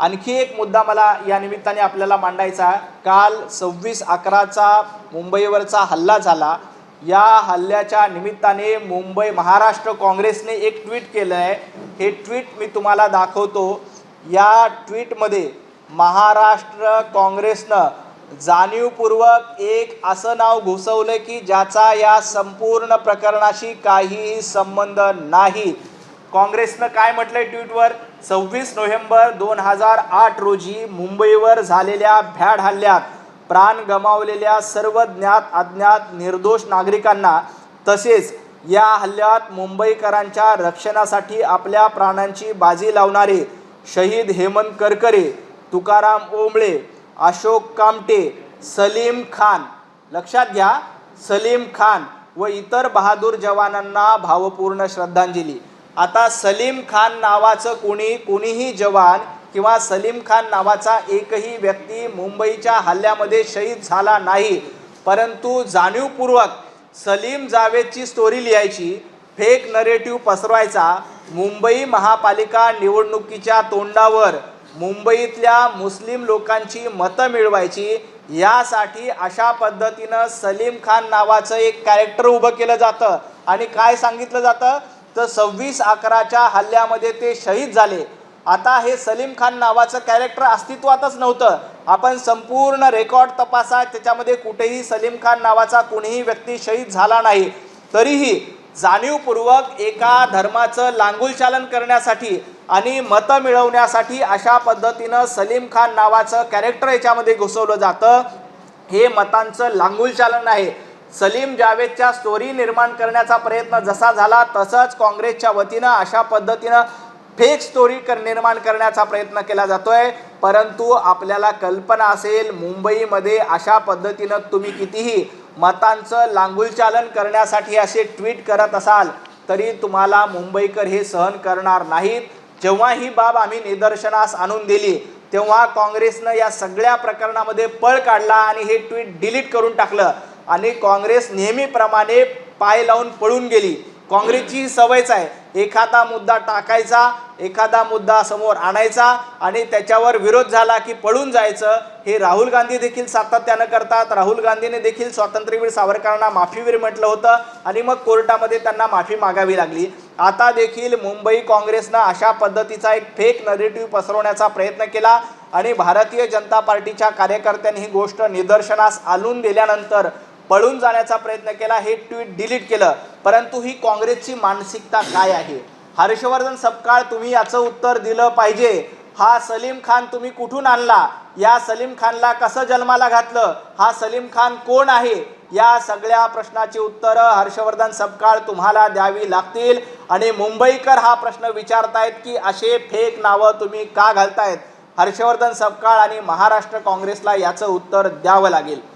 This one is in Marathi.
आणखी एक मुद्दा मला या निमित्ताने आपल्याला मांडायचा काल सव्वीस अकराचा मुंबईवरचा हल्ला झाला. या हल्ल्याच्या निमित्ताने मुंबई महाराष्ट्र काँग्रेसने एक ट्विट केलं आहे हे ट्विट मी तुम्हाला दाखवतो. या ट्विटमध्ये महाराष्ट्र काँग्रेसनं जाणीवपूर्वक एक असं नाव घुसवलं की ज्याचा या संपूर्ण प्रकरणाशी काहीही संबंध नाही. काँग्रेसनं काय म्हटलंय ट्विटवर? सव्वीस नोव्हेंबर दोन हजार आठ रोजी मुंबईवर झालेल्या भ्याड हल्ल्यात प्राण गमावलेल्या सर्व ज्ञात अज्ञात निर्दोष नागरिकांना तसेच या हल्ल्यात मुंबईकरांच्या रक्षणासाठी आपल्या प्राणांची बाजी लावणारे शहीद हेमंत करकरे तुकाराम ओंबळे अशोक कामटे सलीम खान. लक्षात घ्या सलीम खान व इतर बहादूर जवानांना भावपूर्ण श्रद्धांजली. आता सलीम खान नावाचं कोणी कोणीही जवान किंवा सलीम खान नावाचा एकही व्यक्ती मुंबईच्या हल्ल्यामध्ये शहीद झाला नाही. परंतु जाणीवपूर्वक सलीम जावेदची स्टोरी लिहायची फेक नरेटिव्ह पसरवायचा मुंबई महापालिका निवडणुकीच्या तोंडावर मुंबईतल्या मुस्लिम लोकांची मतं मिळवायची यासाठी अशा पद्धतीनं सलीम खान नावाचं एक कॅरेक्टर उभं केलं जातं. आणि काय सांगितलं जातं? तर सव्वीस अकराच्या हल्ल्यामध्ये ते शहीद झाले. आता हे सलीम खान नावाचं कॅरेक्टर अस्तित्वातच नव्हतं. आपण संपूर्ण रेकॉर्ड तपासा त्याच्यामध्ये कुठेही सलीम खान नावाचा कोणीही व्यक्ती शहीद झाला नाही. तरीही जाणीवपूर्वक एका धर्माचं लांगुलचालन करण्यासाठी आणि मतं मिळवण्यासाठी अशा पद्धतीनं सलीम खान नावाचं कॅरेक्टर याच्यामध्ये घुसवलं जातं. हे मतांचं लांगुलचालन आहे. सलीम जावेदच्या स्टोरी निर्माण करण्याचा प्रयत्न जसा झाला तसंच काँग्रेसच्या वतीनं अशा पद्धतीनं फेक स्टोरी कर निर्माण करण्याचा प्रयत्न केला जातोय. परंतु आपल्याला कल्पना असेल मुंबईमध्ये अशा पद्धतीनं तुम्ही कितीही मतांचं लांगुलचालन करण्यासाठी असे ट्विट करत असाल तरी तुम्हाला मुंबईकर हे सहन करणार नाहीत. जेव्हा ही बाब आम्ही निदर्शनास आणून दिली तेव्हा काँग्रेसनं या सगळ्या प्रकरणामध्ये पळ काढला आणि हे ट्विट डिलीट करून टाकलं. आणि काँग्रेस नेहमीप्रमाणे पाय लावून पळून गेली. काँग्रेसची ही सवयच आहे. एखादा मुद्दा टाकायचा एखादा मुद्दा समोर आणायचा आणि त्याच्यावर विरोध झाला की पळून जायचं हे राहुल गांधी देखील सातत्यानं करतात. राहुल गांधीने देखील स्वातंत्र्यवीर सावरकरांना माफीवीर म्हटलं होतं आणि मग कोर्टामध्ये त्यांना माफी मागावी लागली. आता देखील मुंबई काँग्रेसनं अशा पद्धतीचा एक फेक नरेटिव्ह पसरवण्याचा प्रयत्न केला आणि भारतीय जनता पार्टीच्या कार्यकर्त्यांनी ही गोष्ट निदर्शनास आणून दिल्यानंतर पळून जाण्याचा प्रयत्न केला हे ट्विट डिलीट केलं. परंतु ही काँग्रेसची मानसिकता काय आहे? हर्षवर्धन सपकाळ तुम्ही याचं उत्तर दिलं पाहिजे. हा सलीम खान तुम्ही कुठून आणला? या सलीम खानला कसं जन्माला घातलं? हा सलीम खान कोण आहे? या सगळ्या प्रश्नाची उत्तरं हर्षवर्धन सपकाळ तुम्हाला द्यावी लागतील. आणि मुंबईकर हा प्रश्न विचारतायत की असे फेक नावं तुम्ही का घालतायत? हर्षवर्धन सपकाळ आणि महाराष्ट्र काँग्रेसला याचं उत्तर द्यावं लागेल.